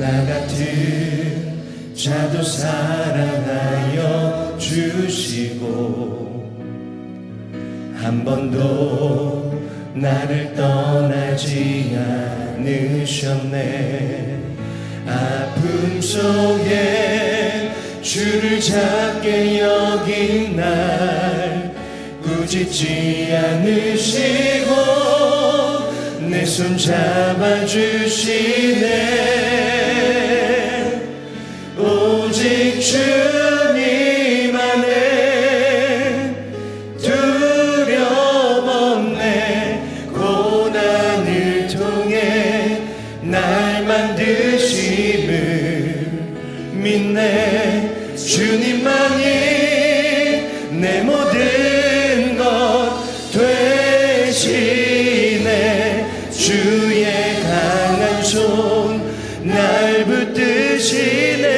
나 같은 자도 사랑하여 주시고 한 번도 나를 떠나지 않으셨네. 아픔 속에 주를 잡게 여긴 날 꾸짖지 않으시고 내 손 잡아주시네 믿네. 주님만이 내 모든 것 되시네. 주의 강한 손 날 붙드시네.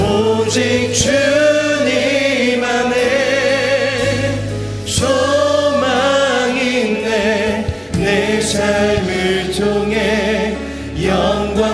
오직 내 삶을 통해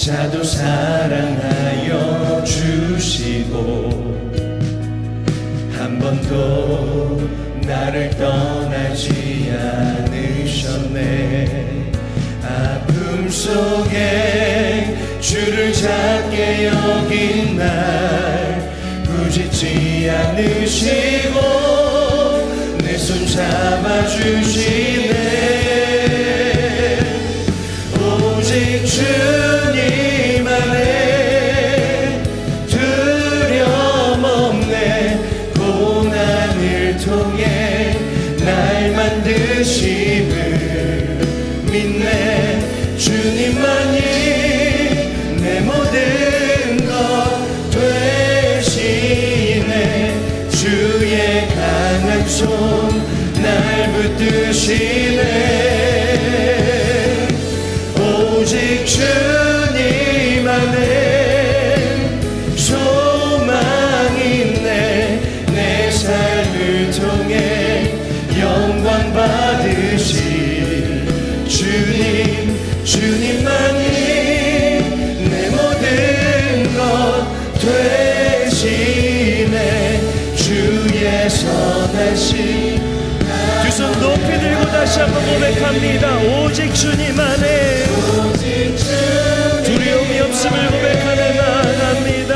자도 사랑하여 주시고 한 번도 나를 떠나지 않으셨네. 아픔 속에 주를 잡게 여긴 날 꾸짖지 않으시고 내 손 잡아주시 통해 날 만드심을 믿네. 주님만이 내 모든 것 되시네. 주의 강한 손 날 붙드시네 되시네 주의 선하신 두손 높이 들고 다시 한번 고백합니다. 오직 주님 안에 두려움이 없음을 고백하며 나아갑니다.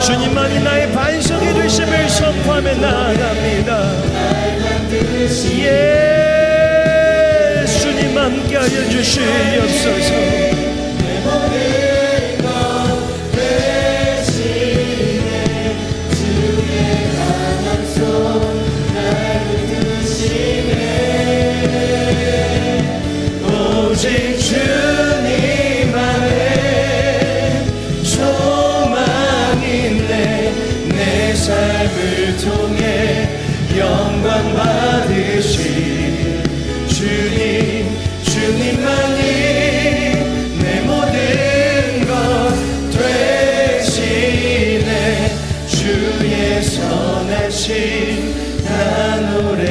주님만이 나의 반석이 되심을 선포하며 나아갑니다. 예수님 함께 하여 주시옵소서 통해 영광 받으신 주님 주님만이 내 모든 것 되시네. 주의 선하신 나노래